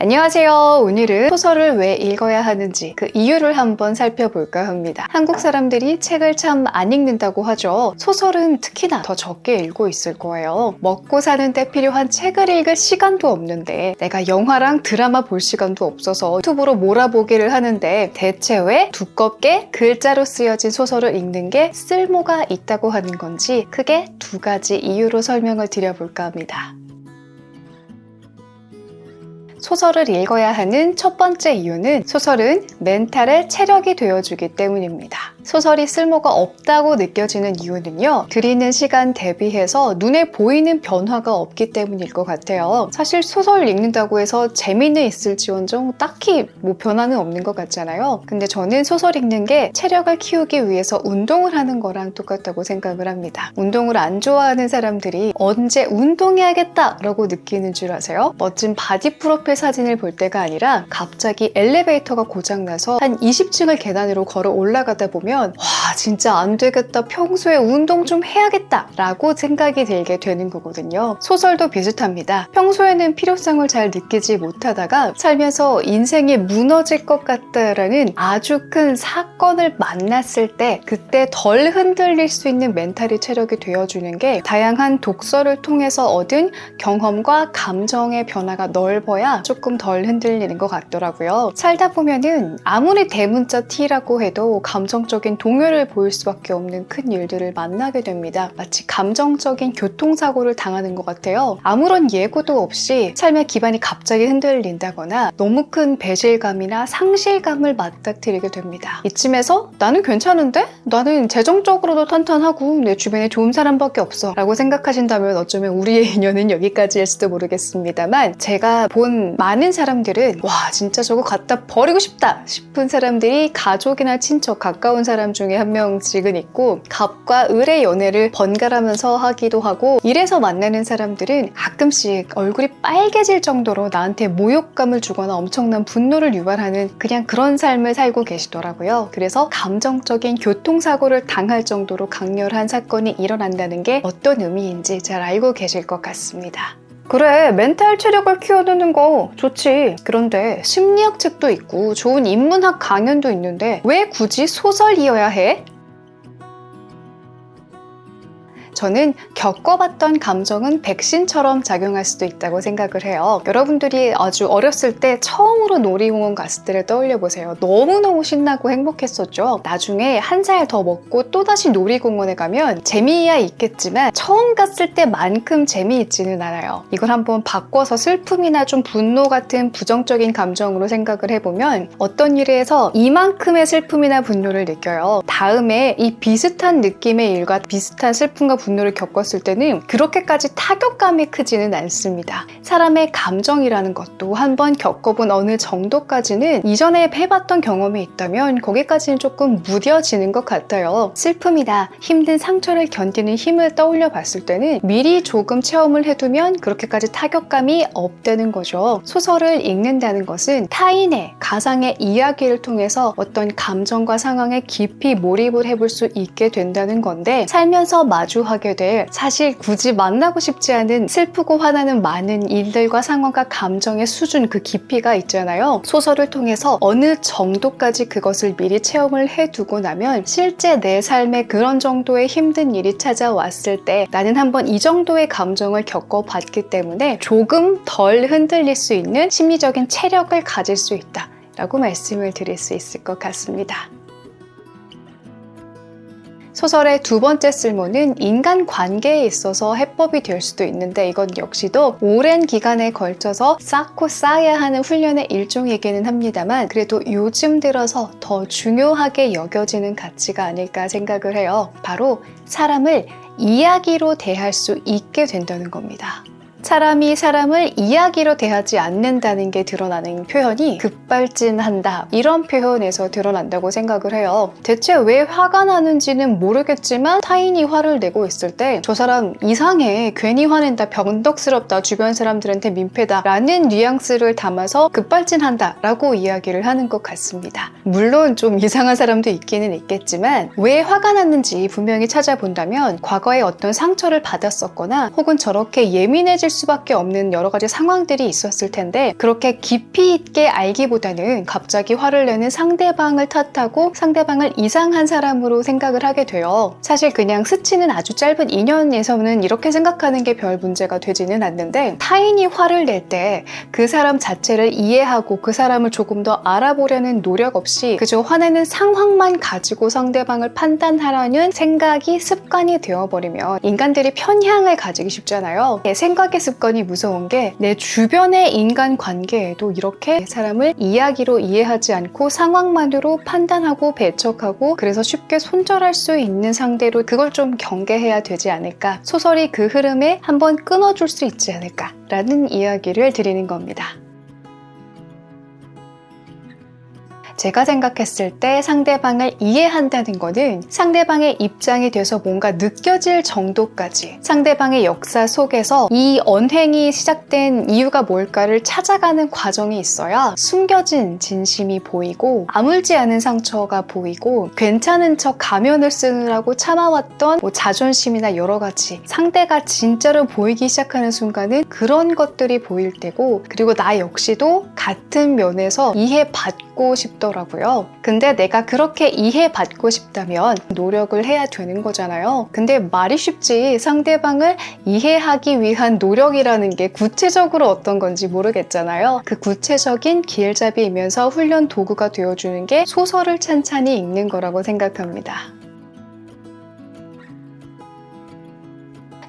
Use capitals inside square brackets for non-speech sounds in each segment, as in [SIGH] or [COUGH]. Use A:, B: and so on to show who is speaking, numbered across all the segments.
A: 안녕하세요. 오늘은 소설을 왜 읽어야 하는지 그 이유를 한번 살펴볼까 합니다. 한국 사람들이 책을 참 안 읽는다고 하죠. 소설은 특히나 더 적게 읽고 있을 거예요. 먹고 사는데 필요한 책을 읽을 시간도 없는데 내가 영화랑 드라마 볼 시간도 없어서 유튜브로 몰아보기를 하는데 대체 왜 두껍게 글자로 쓰여진 소설을 읽는 게 쓸모가 있다고 하는 건지 크게 두 가지 이유로 설명을 드려볼까 합니다. 소설을 읽어야 하는 첫 번째 이유는 소설은 멘탈의 체력이 되어주기 때문입니다. 소설이 쓸모가 없다고 느껴지는 이유는요, 드리는 시간 대비해서 눈에 보이는 변화가 없기 때문일 것 같아요. 사실 소설 읽는다고 해서 재미는 있을지언정 딱히 뭐 변화는 없는 것 같잖아요. 근데 저는 소설 읽는 게 체력을 키우기 위해서 운동을 하는 거랑 똑같다고 생각을 합니다. 운동을 안 좋아하는 사람들이 언제 운동해야겠다라고 느끼는 줄 아세요? 멋진 바디 프로필 사진을 볼 때가 아니라 갑자기 엘리베이터가 고장나서 한 20층을 계단으로 걸어 올라가다 보면 와 진짜 안 되겠다. 평소에 운동 좀 해야겠다 라고 생각이 들게 되는 거거든요. 소설도 비슷합니다. 평소에는 필요성을 잘 느끼지 못하다가 살면서 인생이 무너질 것 같다라는 아주 큰 사건을 만났을 때 그때 덜 흔들릴 수 있는 멘탈이 체력이 되어주는 게 다양한 독서를 통해서 얻은 경험과 감정의 변화가 넓어야 조금 덜 흔들리는 것 같더라고요. 살다 보면은 아무리 대문자 T라고 해도 감정적인 동요를 보일 수밖에 없는 큰 일들을 만나게 됩니다. 마치 감정적인 교통사고를 당하는 것 같아요. 아무런 예고도 없이 삶의 기반이 갑자기 흔들린다거나 너무 큰 배실감이나 상실감을 맞닥뜨리게 됩니다. 이쯤에서 나는 괜찮은데? 나는 재정적으로도 탄탄하고 내 주변에 좋은 사람밖에 없어 라고 생각하신다면 어쩌면 우리의 [LAUGHS] 인연은 여기까지일 수도 모르겠습니다만 제가 본 많은 사람들은 와 진짜 저거 갖다 버리고 싶다 싶은 사람들이 가족이나 친척 가까운 사람 중에 한 명 씩은 있고 갑과 을의 연애를 번갈아면서 하기도 하고 이래서 만나는 사람들은 가끔씩 얼굴이 빨개질 정도로 나한테 모욕감을 주거나 엄청난 분노를 유발하는 그냥 그런 삶을 살고 계시더라고요. 그래서 감정적인 교통사고를 당할 정도로 강렬한 사건이 일어난다는 게 어떤 의미인지 잘 알고 계실 것 같습니다. 그래, 멘탈 체력을 키워두는 거 좋지. 그런데 심리학 책도 있고 좋은 인문학 강연도 있는데 왜 굳이 소설이어야 해? 저는 겪어봤던 감정은 백신처럼 작용할 수도 있다고 생각을 해요. 여러분들이 아주 어렸을 때 처음으로 놀이공원 갔을 때를 떠올려 보세요. 너무너무 신나고 행복했었죠. 나중에 한 살 더 먹고 또다시 놀이공원에 가면 재미야 있겠지만 처음 갔을 때만큼 재미있지는 않아요. 이걸 한번 바꿔서 슬픔이나 좀 분노 같은 부정적인 감정으로 생각을 해보면 어떤 일에서 이만큼의 슬픔이나 분노를 느껴요. 다음에 이 비슷한 느낌의 일과 비슷한 슬픔과 분노 를 겪었을 때는 그렇게까지 타격감이 크지는 않습니다. 사람의 감정이라는 것도 한번 겪어본 어느 정도까지는 이전에 해봤던 경험이 있다면 거기까지는 조금 무뎌지는 것 같아요. 슬픔이다, 힘든 상처를 견디는 힘을 떠올려 봤을 때는 미리 조금 체험을 해두면 그렇게까지 타격감이 없다는 거죠. 소설을 읽는다는 것은 타인의 가상의 이야기를 통해서 어떤 감정과 상황에 깊이 몰입을 해볼 수 있게 된다는 건데 살면서 마주하게 될 사실 굳이 만나고 싶지 않은 슬프고 화나는 많은 일들과 상황과 감정의 수준 그 깊이가 있잖아요. 소설을 통해서 어느 정도까지 그것을 미리 체험을 해두고 나면 실제 내 삶에 그런 정도의 힘든 일이 찾아왔을 때 나는 한번 이 정도의 감정을 겪어봤기 때문에 조금 덜 흔들릴 수 있는 심리적인 체력을 가질 수 있다. 라고 말씀을 드릴 수 있을 것 같습니다. 소설의 두 번째 쓸모는 인간 관계에 있어서 해법이 될 수도 있는데 이건 역시도 오랜 기간에 걸쳐서 쌓고 쌓아야 하는 훈련의 일종이기는 합니다만 그래도 요즘 들어서 더 중요하게 여겨지는 가치가 아닐까 생각을 해요. 바로 사람을 이야기로 대할 수 있게 된다는 겁니다. 사람이 사람을 이야기로 대하지 않는다는 게 드러나는 표현이 급발진한다. 이런 표현에서 드러난다고 생각을 해요. 대체 왜 화가 나는지는 모르겠지만 타인이 화를 내고 있을 때 저 사람 이상해. 괜히 화낸다. 병덕스럽다. 주변 사람들한테 민폐다. 라는 뉘앙스를 담아서 급발진한다. 라고 이야기를 하는 것 같습니다. 물론 좀 이상한 사람도 있기는 있겠지만 왜 화가 났는지 분명히 찾아본다면 과거에 어떤 상처를 받았었거나 혹은 저렇게 예민해질 수 수밖에 없는 여러 가지 상황들이 있었을 텐데 그렇게 깊이 있게 알기보다는 갑자기 화를 내는 상대방을 탓하고 상대방을 이상한 사람으로 생각을 하게 돼요. 사실 그냥 스치는 아주 짧은 인연에서는 이렇게 생각하는 게 별 문제가 되지는 않는데 타인이 화를 낼 때 그 사람 자체를 이해하고 그 사람을 조금 더 알아보려는 노력 없이 그저 화내는 상황만 가지고 상대방을 판단하려는 생각이 습관이 되어버리면 인간들이 편향을 가지기 쉽잖아요. 예, 생각의 습관이 무서운 게 내 주변의 인간 관계에도 이렇게 사람을 이야기로 이해하지 않고 상황만으로 판단하고 배척하고 그래서 쉽게 손절할 수 있는 상대로 그걸 좀 경계해야 되지 않을까. 소설이 그 흐름에 한번 끊어줄 수 있지 않을까라는 이야기를 드리는 겁니다. 제가 생각했을 때 상대방을 이해한다는 것은 상대방의 입장이 돼서 뭔가 느껴질 정도까지 상대방의 역사 속에서 이 언행이 시작된 이유가 뭘까를 찾아가는 과정이 있어야 숨겨진 진심이 보이고 아물지 않은 상처가 보이고 괜찮은 척 가면을 쓰느라고 참아왔던 뭐 자존심이나 여러 가지 상대가 진짜로 보이기 시작하는 순간은 그런 것들이 보일 때고 그리고 나 역시도 같은 면에서 이해받고 싶더 싶더라고요. 근데 내가 그렇게 이해받고 싶다면 노력을 해야 되는 거잖아요. 근데 말이 쉽지 상대방을 이해하기 위한 노력이라는 게 구체적으로 어떤 건지 모르겠잖아요. 그 구체적인 길잡이이면서 훈련 도구가 되어주는 게 소설을 찬찬히 읽는 거라고 생각합니다.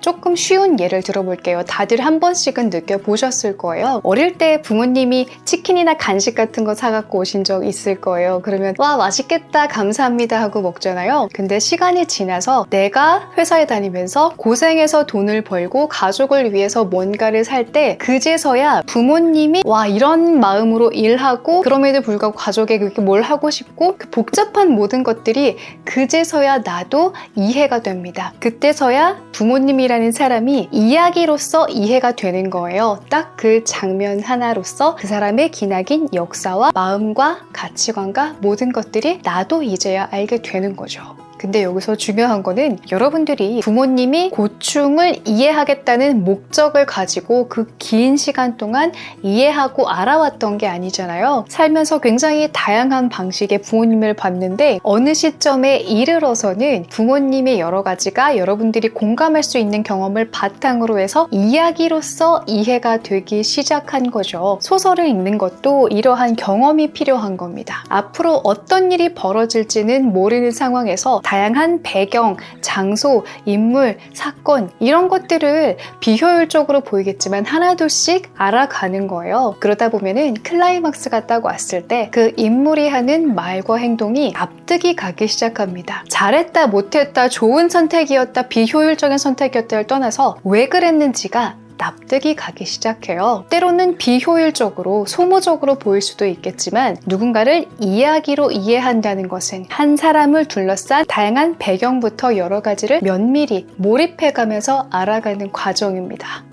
A: 조금 쉬운 예를 들어볼게요. 다들 한 번씩은 느껴보셨을 거예요. 어릴 때 부모님이 치킨이나 간식 같은 거 사갖고 오신 적 있을 거예요. 그러면 와 맛있겠다 감사합니다 하고 먹잖아요. 근데 시간이 지나서 내가 회사에 다니면서 고생해서 돈을 벌고 가족을 위해서 뭔가를 살 때 그제서야 부모님이 와 이런 마음으로 일하고 그럼에도 불구하고 가족에 그렇게 뭘 하고 싶고 그 복잡한 모든 것들이 그제서야 나도 이해가 됩니다. 그때서야 부모님이라는 이라는 사람이 이야기로서 이해가 되는 거예요. 딱 그 장면 하나로서 그 사람의 기나긴 역사와 마음과 가치관과 모든 것들이 나도 이제야 알게 되는 거죠. 근데 여기서 중요한 거는 여러분들이 부모님이 고충을 이해하겠다는 목적을 가지고 그 긴 시간 동안 이해하고 알아왔던 게 아니잖아요. 살면서 굉장히 다양한 방식의 부모님을 봤는데 어느 시점에 이르러서는 부모님의 여러 가지가 여러분들이 공감할 수 있는 경험을 바탕으로 해서 이야기로서 이해가 되기 시작한 거죠. 소설을 읽는 것도 이러한 경험이 필요한 겁니다. 앞으로 어떤 일이 벌어질지는 모르는 상황에서 다양한 배경, 장소, 인물, 사건 이런 것들을 비효율적으로 보이겠지만 하나둘씩 알아가는 거예요. 그러다 보면은 클라이막스가 딱 왔을 때 그 인물이 하는 말과 행동이 납득이 가기 시작합니다. 잘했다, 못했다, 좋은 선택이었다, 비효율적인 선택이었다를 떠나서 왜 그랬는지가 납득이 가기 시작해요. 때로는 비효율적으로 소모적으로 보일 수도 있겠지만 누군가를 이야기로 이해한다는 것은 한 사람을 둘러싼 다양한 배경부터 여러 가지를 면밀히 몰입해가면서 알아가는 과정입니다.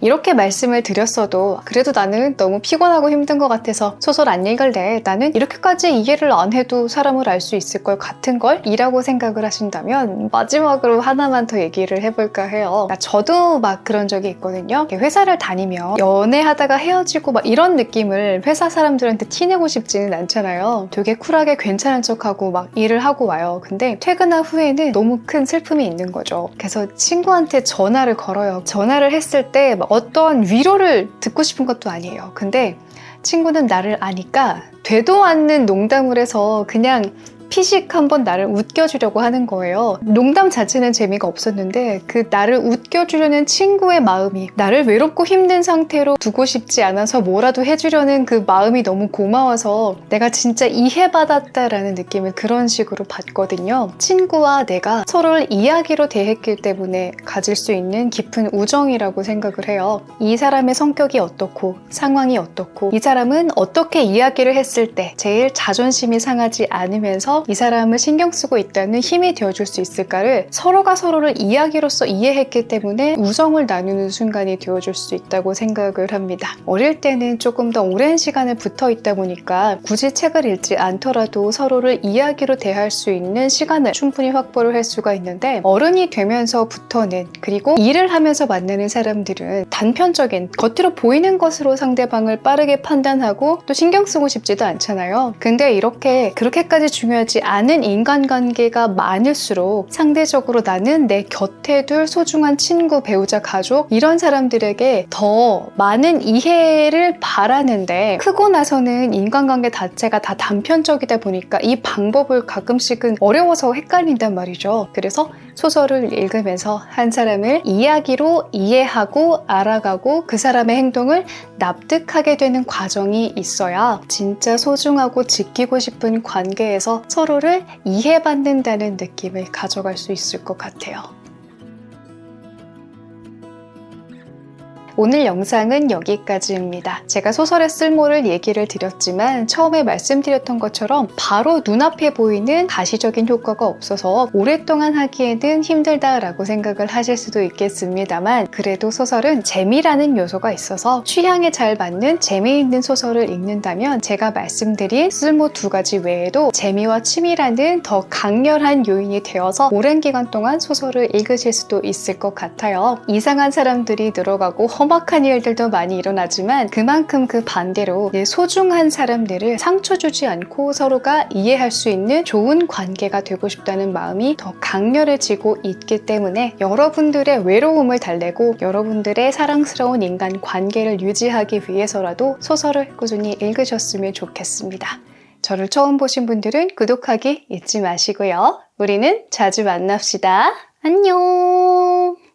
A: 이렇게 말씀을 드렸어도 그래도 나는 너무 피곤하고 힘든 것 같아서 소설 안 읽을래. 나는 이렇게까지 이해를 안 해도 사람을 알 수 있을 걸 같은 걸 이라고 생각을 하신다면 마지막으로 하나만 더 얘기를 해볼까 해요. 저도 막 그런 적이 있거든요. 회사를 다니면 연애하다가 헤어지고 막 이런 느낌을 회사 사람들한테 티내고 싶지는 않잖아요. 되게 쿨하게 괜찮은 척하고 막 일을 하고 와요. 근데 퇴근한 후에는 너무 큰 슬픔이 있는 거죠. 그래서 친구한테 전화를 걸어요. 전화를 했을 때 어떤 위로를 듣고 싶은 것도 아니에요. 근데 친구는 나를 아니까 되도 않는 농담을 해서 그냥 피식 한번 나를 웃겨주려고 하는 거예요. 농담 자체는 재미가 없었는데 그 나를 웃겨주려는 친구의 마음이 나를 외롭고 힘든 상태로 두고 싶지 않아서 뭐라도 해주려는 그 마음이 너무 고마워서 내가 진짜 이해받았다라는 느낌을 그런 식으로 받거든요. 친구와 내가 서로를 이야기로 대했기 때문에 가질 수 있는 깊은 우정이라고 생각을 해요. 이 사람의 성격이 어떻고 상황이 어떻고 이 사람은 어떻게 이야기를 했을 때 제일 자존심이 상하지 않으면서 이 사람을 신경 쓰고 있다는 힘이 되어줄 수 있을까를 서로가 서로를 이야기로서 이해했기 때문에 우정을 나누는 순간이 되어줄 수 있다고 생각을 합니다. 어릴 때는 조금 더 오랜 시간을 붙어 있다 보니까 굳이 책을 읽지 않더라도 서로를 이야기로 대할 수 있는 시간을 충분히 확보를 할 수가 있는데 어른이 되면서부터는 그리고 일을 하면서 만나는 사람들은 단편적인 겉으로 보이는 것으로 상대방을 빠르게 판단하고 또 신경 쓰고 싶지도 않잖아요. 근데 이렇게 그렇게까지 중요하지 않은 인간관계가 많을수록 상대적으로 나는 내 곁에 둘 소중한 친구, 배우자, 가족 이런 사람들에게 더 많은 이해를 바라는데 크고 나서는 인간관계 자체가 다 단편적이다 보니까 이 방법을 가끔씩은 어려워서 헷갈린단 말이죠. 그래서 소설을 읽으면서 한 사람을 이야기로 이해하고 알아가고 그 사람의 행동을 납득하게 되는 과정이 있어야 진짜 소중하고 지키고 싶은 관계에서 서로를 이해받는다는 느낌을 가져갈 수 있을 것 같아요. 오늘 영상은 여기까지입니다. 제가 소설의 쓸모를 얘기를 드렸지만 처음에 말씀드렸던 것처럼 바로 눈앞에 보이는 가시적인 효과가 없어서 오랫동안 하기에는 힘들다라고 생각을 하실 수도 있겠습니다만 그래도 소설은 재미라는 요소가 있어서 취향에 잘 맞는 재미있는 소설을 읽는다면 제가 말씀드린 쓸모 두 가지 외에도 재미와 취미라는 더 강렬한 요인이 되어서 오랜 기간 동안 소설을 읽으실 수도 있을 것 같아요. 이상한 사람들이 늘어가고 험 악한 일들도 많이 일어나지만 그만큼 그 반대로 내 소중한 사람들을 상처 주지 않고 서로가 이해할 수 있는 좋은 관계가 되고 싶다는 마음이 더 강렬해지고 있기 때문에 여러분들의 외로움을 달래고 여러분들의 사랑스러운 인간 관계를 유지하기 위해서라도 소설을 꾸준히 읽으셨으면 좋겠습니다. 저를 처음 보신 분들은 구독하기 잊지 마시고요. 우리는 자주 만납시다. 안녕!